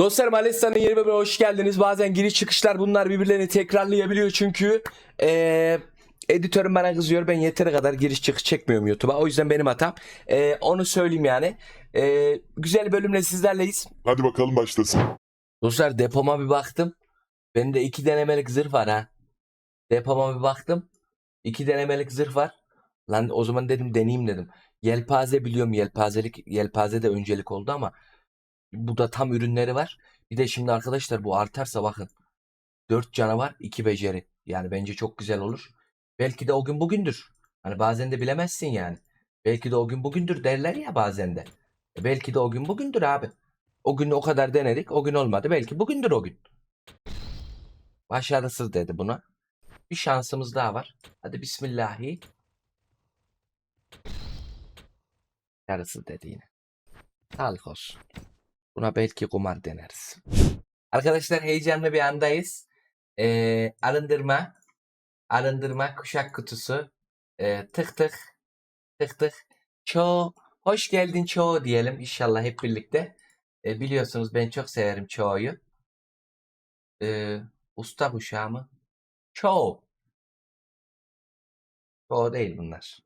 Dostlarım Alessa'nın yeni bölümüne hoş geldiniz. Bazen giriş çıkışlar bunlar birbirlerini tekrarlayabiliyor çünkü eee, editörüm bana kızıyor. Ben yeteri kadar giriş çıkış çekmiyorum YouTube'a. O yüzden benim hatam. Eee, onu söyleyeyim yani. Eee, güzel bölümle sizlerleyiz. Hadi bakalım başlasın. Dostlar depoma bir baktım. Bende iki denemelik zırh var ha. Depoma bir baktım. İki denemelik zırh var. Lan o zaman dedim deneyeyim dedim. Yelpaze biliyorum yelpazelik yelpaze de öncelik oldu ama bu da tam ürünleri var. Bir de şimdi arkadaşlar bu artarsa bakın. 4 canavar 2 beceri. Yani bence çok güzel olur. Belki de o gün bugündür. Hani bazen de bilemezsin yani. Belki de o gün bugündür derler ya bazen de. E Belki de o gün bugündür abi. O gün o kadar denedik. O gün olmadı. Belki bugündür o gün. Başarısız dedi buna. Bir şansımız daha var. Hadi bismillahi. Yarısı dedi yine. Sağlık olsun. Buna belki kumar deneriz. Arkadaşlar heyecanlı bir andayız. Ee, arındırma. Arındırma kuşak kutusu. Ee, tık tık. Tık tık. Çoğu. Hoş geldin çoğu diyelim inşallah hep birlikte. Ee, biliyorsunuz ben çok severim çoğuyu. Ee, usta kuşağı mı? Çoğu. Çoğu değil bunlar.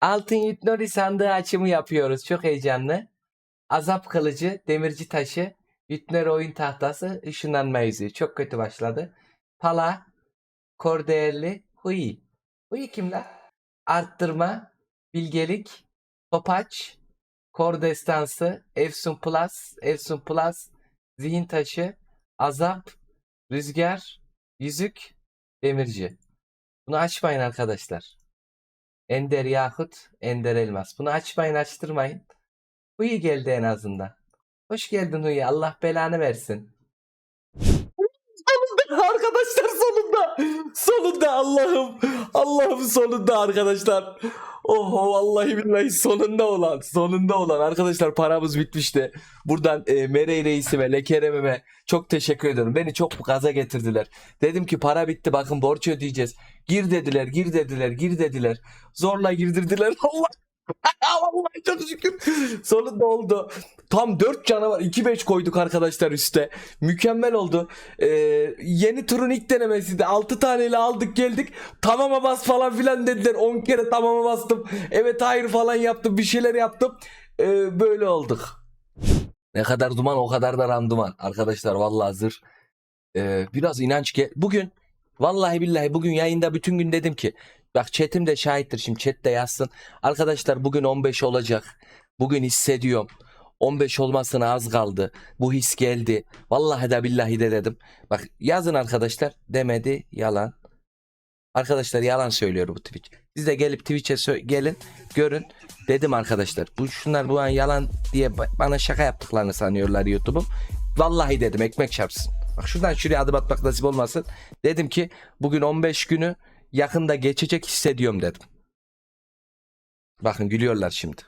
Altın Yutnori sandığı açımı yapıyoruz. Çok heyecanlı. Azap kılıcı, demirci taşı, Yutnori oyun tahtası, ışınlanma yüzüğü. Çok kötü başladı. Pala, Kordeelli, Hui. Hui kim lan? Arttırma, bilgelik, topaç, kor destansı, Efsun Plus, Efsun Plus, zihin taşı, azap, rüzgar, yüzük, demirci. Bunu açmayın arkadaşlar. Ender Yakut, Ender Elmas. Bunu açmayın, açtırmayın. Huyi geldi en azından. Hoş geldin Huyi. Allah belanı versin. Arkadaşlar sonunda. Sonunda Allah'ım. Allah'ım sonunda arkadaşlar. Oho vallahi billahi sonunda olan. Sonunda olan. Arkadaşlar paramız bitmişti. Buradan e, Merey Reis'ime, Lekerem'ime çok teşekkür ediyorum. Beni çok gaza getirdiler. Dedim ki para bitti bakın borç ödeyeceğiz. Gir dediler, gir dediler, gir dediler. Zorla girdirdiler. Allah Vallahi çok şükür. Sonunda oldu. Tam 4 canavar 2-5 koyduk arkadaşlar üste. Mükemmel oldu. Ee, yeni turun ilk denemesiydi. 6 taneyle aldık geldik. Tamama bas falan filan dediler. 10 kere tamama bastım. Evet hayır falan yaptım. Bir şeyler yaptım. Ee, böyle olduk. Ne kadar duman o kadar da randuman. Arkadaşlar vallahi hazır. Ee, biraz inanç gel. Bugün vallahi billahi bugün yayında bütün gün dedim ki Bak chatim de şahittir şimdi chat de yazsın. Arkadaşlar bugün 15 olacak. Bugün hissediyorum. 15 olmasına az kaldı. Bu his geldi. Vallahi de billahi de dedim. Bak yazın arkadaşlar. Demedi yalan. Arkadaşlar yalan söylüyor bu Twitch. Siz de gelip Twitch'e gelin görün. Dedim arkadaşlar. Bu şunlar bu an yalan diye ba- bana şaka yaptıklarını sanıyorlar YouTube'um. Vallahi dedim ekmek çarpsın. Bak şuradan şuraya adım atmak nasip olmasın. Dedim ki bugün 15 günü yakında geçecek hissediyorum dedim. Bakın gülüyorlar şimdi.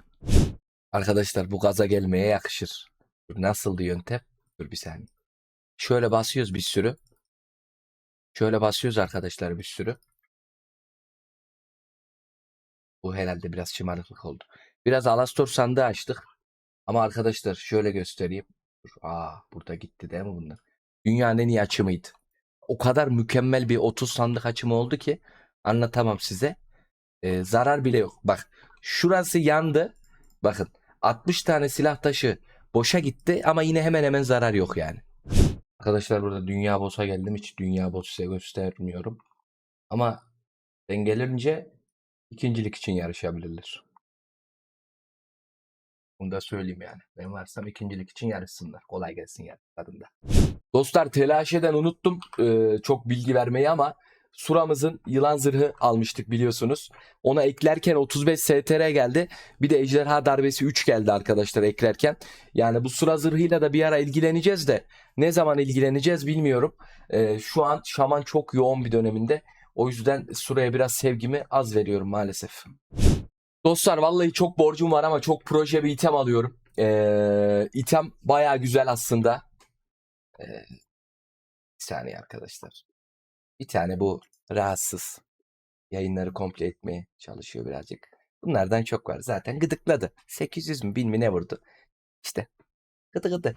Arkadaşlar bu gaza gelmeye yakışır. Nasıldı yöntem? Dur bir saniye. Şöyle basıyoruz bir sürü. Şöyle basıyoruz arkadaşlar bir sürü. Bu herhalde biraz şımarıklık oldu. Biraz Alastor sandığı açtık. Ama arkadaşlar şöyle göstereyim. Aa burada gitti değil mi bunlar? Dünyanın en iyi açımıydı o kadar mükemmel bir 30 sandık açımı oldu ki anlatamam size. Ee, zarar bile yok. Bak şurası yandı. Bakın 60 tane silah taşı boşa gitti ama yine hemen hemen zarar yok yani. Arkadaşlar burada dünya boss'a geldim. Hiç dünya boss'u size göstermiyorum. Ama ben gelince ikincilik için yarışabilirler. Bunu da söyleyeyim yani. Ben varsam ikincilik için yarışsınlar. Kolay gelsin yarışlarında. Dostlar telaş eden unuttum e, çok bilgi vermeyi ama Suramızın yılan zırhı almıştık biliyorsunuz. Ona eklerken 35 STR geldi. Bir de ejderha darbesi 3 geldi arkadaşlar eklerken. Yani bu sura zırhıyla da bir ara ilgileneceğiz de ne zaman ilgileneceğiz bilmiyorum. E, şu an şaman çok yoğun bir döneminde. O yüzden suraya biraz sevgimi az veriyorum maalesef. Dostlar vallahi çok borcum var ama çok proje bir item alıyorum. E, item baya güzel aslında. E, bir saniye arkadaşlar. Bir tane bu rahatsız. Yayınları komple etmeye çalışıyor birazcık. Bunlardan çok var. Zaten gıdıkladı. 800 mü 1000 mi ne vurdu? İşte gıdı gıdı.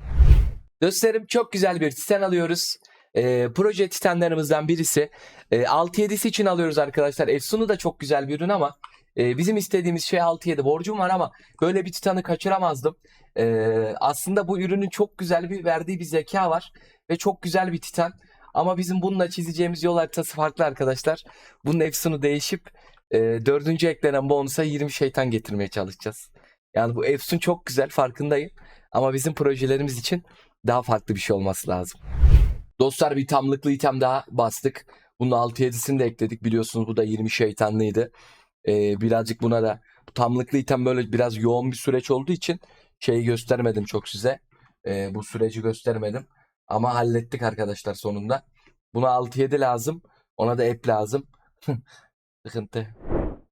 Dostlarım çok güzel bir titan alıyoruz. Ee, proje titanlarımızdan birisi. Ee, 6-7'si için alıyoruz arkadaşlar. Efsun'u da çok güzel bir ürün ama e, bizim istediğimiz şey 6-7. Borcum var ama böyle bir titanı kaçıramazdım. Ee, aslında bu ürünün çok güzel bir verdiği bir zeka var. Ve çok güzel bir titan. Ama bizim bununla çizeceğimiz yol haritası farklı arkadaşlar. Bunun Efsun'u değişip e, dördüncü eklenen bonusa 20 şeytan getirmeye çalışacağız. Yani bu Efsun çok güzel farkındayım. Ama bizim projelerimiz için daha farklı bir şey olması lazım. Dostlar bir tamlıklı item daha bastık. Bunun 6-7'sini de ekledik. Biliyorsunuz bu da 20 şeytanlıydı. Ee, birazcık buna da tamlıklı item böyle biraz yoğun bir süreç olduğu için şeyi göstermedim çok size. Ee, bu süreci göstermedim. Ama hallettik arkadaşlar sonunda. Buna 6-7 lazım. Ona da app lazım. Sıkıntı.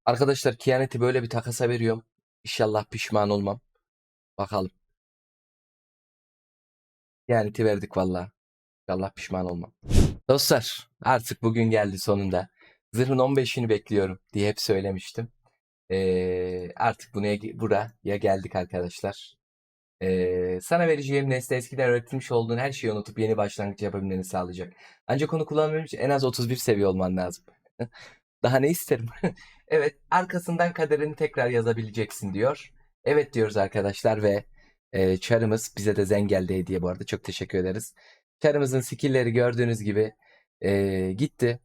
Arkadaşlar Kianet'i böyle bir takasa veriyorum. İnşallah pişman olmam. Bakalım. Kianet'i verdik valla. İnşallah pişman olmam. Dostlar artık bugün geldi sonunda. Zırhın 15'ini bekliyorum diye hep söylemiştim. Ee, artık buraya, buraya geldik arkadaşlar. Ee, sana vereceğim nesne eskiden öğretilmiş olduğun her şeyi unutup yeni başlangıç yapabilmeni sağlayacak. Ancak onu kullanabilmek için en az 31 seviye olman lazım. Daha ne isterim? evet, arkasından kaderini tekrar yazabileceksin diyor. Evet diyoruz arkadaşlar ve e, çarımız bize de zen geldi hediye bu arada. Çok teşekkür ederiz. Çarımızın skill'leri gördüğünüz gibi e, gitti.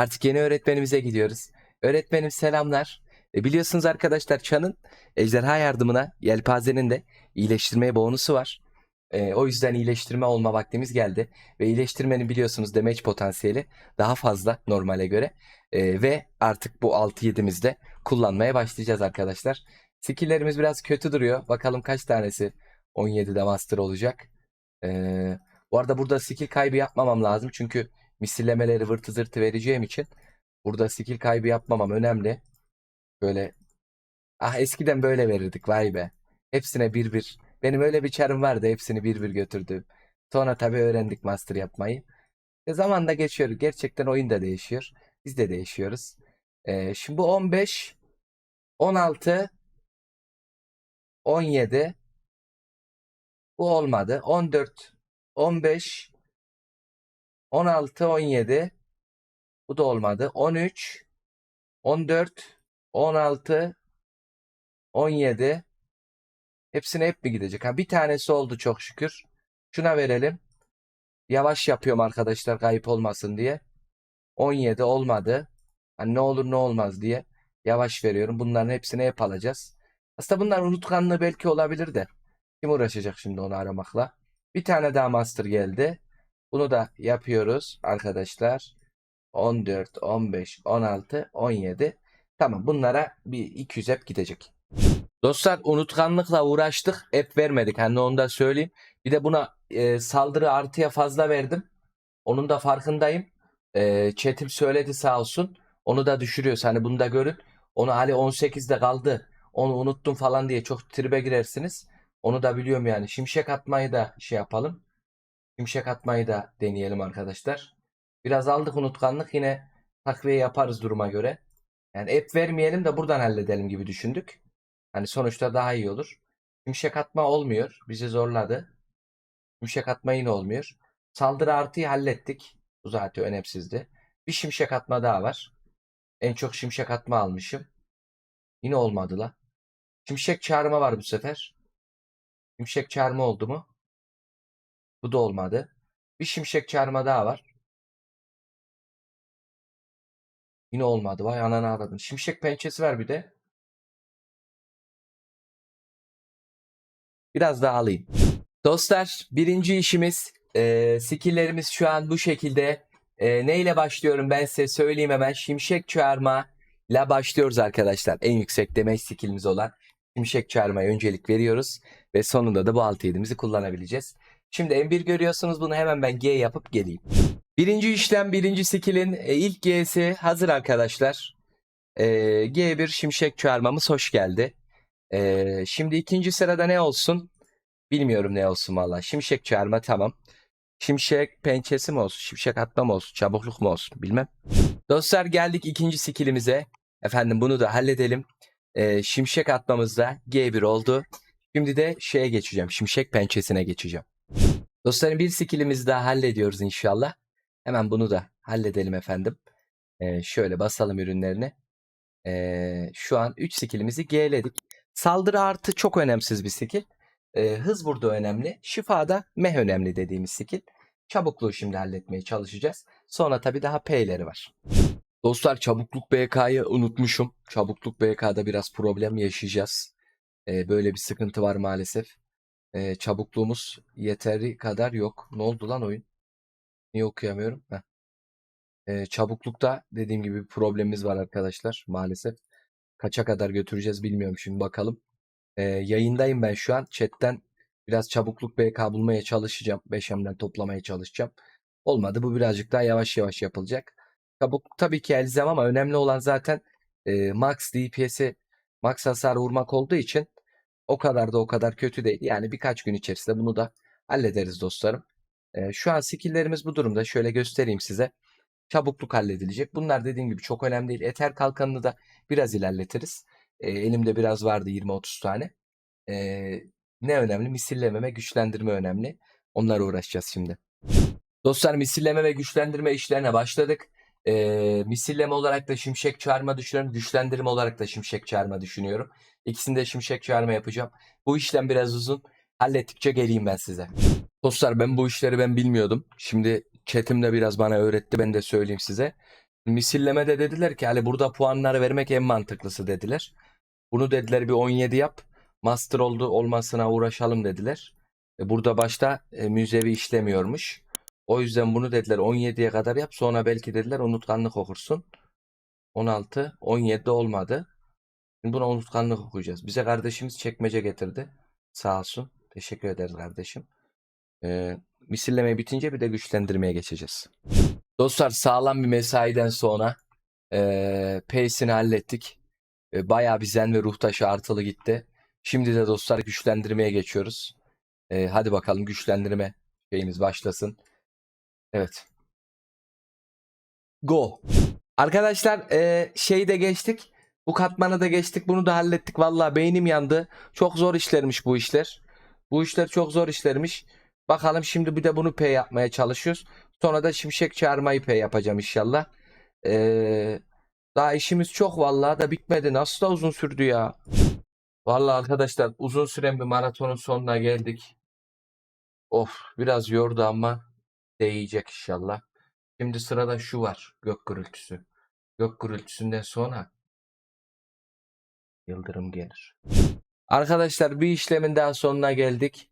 Artık yeni öğretmenimize gidiyoruz. Öğretmenim selamlar. E, biliyorsunuz arkadaşlar Çan'ın ejderha yardımına yelpazenin de iyileştirmeye bonusu var. E, o yüzden iyileştirme olma vaktimiz geldi. Ve iyileştirmenin biliyorsunuz damage potansiyeli daha fazla normale göre. E, ve artık bu 6-7'mizde kullanmaya başlayacağız arkadaşlar. Skill'lerimiz biraz kötü duruyor. Bakalım kaç tanesi 17'de master olacak. E, bu arada burada skill kaybı yapmamam lazım. Çünkü misillemeleri vırtı zırtı vereceğim için burada skill kaybı yapmamam önemli. Böyle ah eskiden böyle verirdik vay be. Hepsine bir bir. Benim öyle bir çarım vardı hepsini bir bir götürdüm. Sonra tabii öğrendik master yapmayı. E zaman da geçiyor. Gerçekten oyun da değişiyor. Biz de değişiyoruz. E, şimdi bu 15, 16, 17. Bu olmadı. 14, 15, 16, 17. Bu da olmadı. 13, 14, 16, 17. Hepsine hep mi gidecek? Ha, bir tanesi oldu çok şükür. Şuna verelim. Yavaş yapıyorum arkadaşlar kayıp olmasın diye. 17 olmadı. Hani ne olur ne olmaz diye yavaş veriyorum. Bunların hepsini hep alacağız. Aslında bunlar unutkanlığı belki olabilir de. Kim uğraşacak şimdi onu aramakla? Bir tane daha master geldi. Bunu da yapıyoruz arkadaşlar. 14, 15, 16, 17. Tamam bunlara bir 200 hep gidecek. Dostlar unutkanlıkla uğraştık. Hep vermedik. Hani onu da söyleyeyim. Bir de buna e, saldırı artıya fazla verdim. Onun da farkındayım. E, Çetim söyledi sağ olsun. Onu da düşürüyoruz. Hani bunu da görün. Onu Ali 18'de kaldı. Onu unuttum falan diye çok tribe girersiniz. Onu da biliyorum yani. Şimşek atmayı da şey yapalım. Şimşek atmayı da deneyelim arkadaşlar. Biraz aldık unutkanlık. Yine takviye yaparız duruma göre. Yani app vermeyelim de buradan halledelim gibi düşündük. Hani sonuçta daha iyi olur. Şimşek atma olmuyor. Bizi zorladı. Şimşek atma yine olmuyor. Saldırı artıyı hallettik. Bu zaten önemsizdi. Bir şimşek atma daha var. En çok şimşek atma almışım. Yine olmadı la. Şimşek çağırma var bu sefer. Şimşek çağırma oldu mu? Bu da olmadı. Bir şimşek çağırma daha var. Yine olmadı. Vay ananı ağladın. Şimşek pençesi var bir de. Biraz daha alayım. Dostlar birinci işimiz e, skilllerimiz şu an bu şekilde. E, neyle başlıyorum ben size söyleyeyim hemen. Şimşek çağırma ile başlıyoruz arkadaşlar. En yüksek demeç skillimiz olan şimşek çağırmaya öncelik veriyoruz. Ve sonunda da bu 6-7'mizi kullanabileceğiz. Şimdi M1 görüyorsunuz bunu hemen ben G yapıp geleyim. Birinci işlem birinci skillin e, ilk G'si hazır arkadaşlar. E, G1 şimşek çağırmamız hoş geldi. E, şimdi ikinci sırada ne olsun? Bilmiyorum ne olsun valla. Şimşek çağırma tamam. Şimşek pençesi mi olsun? Şimşek atma mı olsun? Çabukluk mu olsun? Bilmem. Dostlar geldik ikinci skillimize. Efendim bunu da halledelim. E, şimşek atmamızda G1 oldu. Şimdi de şeye geçeceğim. Şimşek pençesine geçeceğim. Dostlarım bir skillimizi daha hallediyoruz inşallah. Hemen bunu da halledelim efendim. Ee, şöyle basalım ürünlerini. Ee, şu an 3 skillimizi G'ledik. Saldırı artı çok önemsiz bir skill. Ee, hız burada önemli. Şifa da meh önemli dediğimiz skill. Çabukluğu şimdi halletmeye çalışacağız. Sonra tabii daha P'leri var. Dostlar çabukluk BK'yı unutmuşum. Çabukluk BK'da biraz problem yaşayacağız. Ee, böyle bir sıkıntı var maalesef. Ee, çabukluğumuz yeteri kadar yok. Ne oldu lan oyun? Niye okuyamıyorum? Ee, çabuklukta dediğim gibi bir problemimiz var arkadaşlar maalesef. Kaça kadar götüreceğiz bilmiyorum şimdi bakalım. Ee, yayındayım ben şu an. Chatten biraz çabukluk BK bulmaya çalışacağım. 5M'den toplamaya çalışacağım. Olmadı bu birazcık daha yavaş yavaş yapılacak. Çabukluk tabii ki elzem ama önemli olan zaten e, max DPS'i max hasar vurmak olduğu için o kadar da o kadar kötü değil. Yani birkaç gün içerisinde bunu da hallederiz dostlarım. Ee, şu an skill'lerimiz bu durumda. Şöyle göstereyim size. Çabukluk halledilecek. Bunlar dediğim gibi çok önemli değil. Eter kalkanını da biraz ilerletiriz. Ee, elimde biraz vardı 20-30 tane. Ee, ne önemli? Misilleme ve güçlendirme önemli. Onlara uğraşacağız şimdi. Dostlar misilleme ve güçlendirme işlerine başladık. Ee, misilleme olarak da şimşek çağırma düşünüyorum. Güçlendirme olarak da şimşek çağırma düşünüyorum. İkisinde şimşek çağırma yapacağım. Bu işlem biraz uzun. Hallettikçe geleyim ben size. Dostlar ben bu işleri ben bilmiyordum. Şimdi chatim de biraz bana öğretti. Ben de söyleyeyim size. Misillemede dediler ki hani burada puanlar vermek en mantıklısı dediler. Bunu dediler bir 17 yap. Master oldu olmasına uğraşalım dediler. E, Burada başta e, müzevi işlemiyormuş. O yüzden bunu dediler 17'ye kadar yap. Sonra belki dediler unutkanlık okursun. 16, 17 olmadı. Şimdi buna unutkanlık okuyacağız. Bize kardeşimiz çekmece getirdi. Sağ olsun. Teşekkür ederiz kardeşim. Ee, misilleme bitince bir de güçlendirmeye geçeceğiz. Dostlar sağlam bir mesaiden sonra ee, pace'ini hallettik. Ee, bayağı bir zen ve ruh taşı artılı gitti. Şimdi de dostlar güçlendirmeye geçiyoruz. Ee, hadi bakalım güçlendirme şeyimiz başlasın. Evet. Go. Arkadaşlar ee, şeyi de geçtik. Bu katmanı da geçtik. Bunu da hallettik. Vallahi beynim yandı. Çok zor işlermiş bu işler. Bu işler çok zor işlermiş. Bakalım şimdi bir de bunu P yapmaya çalışıyoruz. Sonra da şimşek çağırmayı P yapacağım inşallah. Ee, daha işimiz çok vallahi da bitmedi. Nasıl da uzun sürdü ya. Vallahi arkadaşlar uzun süren bir maratonun sonuna geldik. Of biraz yordu ama değecek inşallah. Şimdi sırada şu var. Gök gürültüsü. Gök gürültüsünden sonra Yıldırım gelir. Arkadaşlar bir işlemin daha sonuna geldik.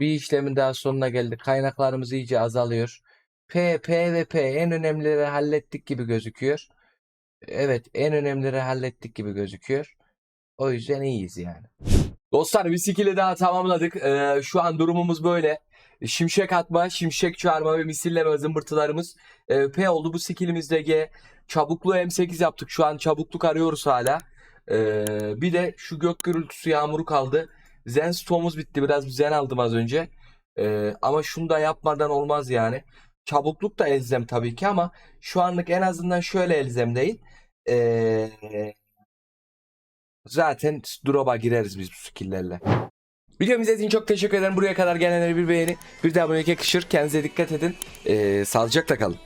Bir işlemin daha sonuna geldik. Kaynaklarımız iyice azalıyor. P, P ve P en önemlileri hallettik gibi gözüküyor. Evet en önemlileri hallettik gibi gözüküyor. O yüzden iyiyiz yani. Dostlar bir daha tamamladık. Ee, şu an durumumuz böyle. Şimşek atma, şimşek çağırma ve misilleme zımbırtılarımız e, P oldu. Bu skill'imiz de G. Çabukluğu M8 yaptık. Şu an çabukluk arıyoruz hala. Ee, bir de şu gök gürültüsü yağmuru kaldı. Zen stoğumuz bitti. Biraz bir zen aldım az önce. Ee, ama şunu da yapmadan olmaz yani. Çabukluk da elzem tabii ki ama şu anlık en azından şöyle elzem değil. Ee, zaten drop'a gireriz biz bu skill'lerle. Videomu izlediğiniz için çok teşekkür ederim. Buraya kadar gelenlere bir beğeni, bir de abonelik yakışır. Kendinize dikkat edin. Ee, sağlıcakla kalın.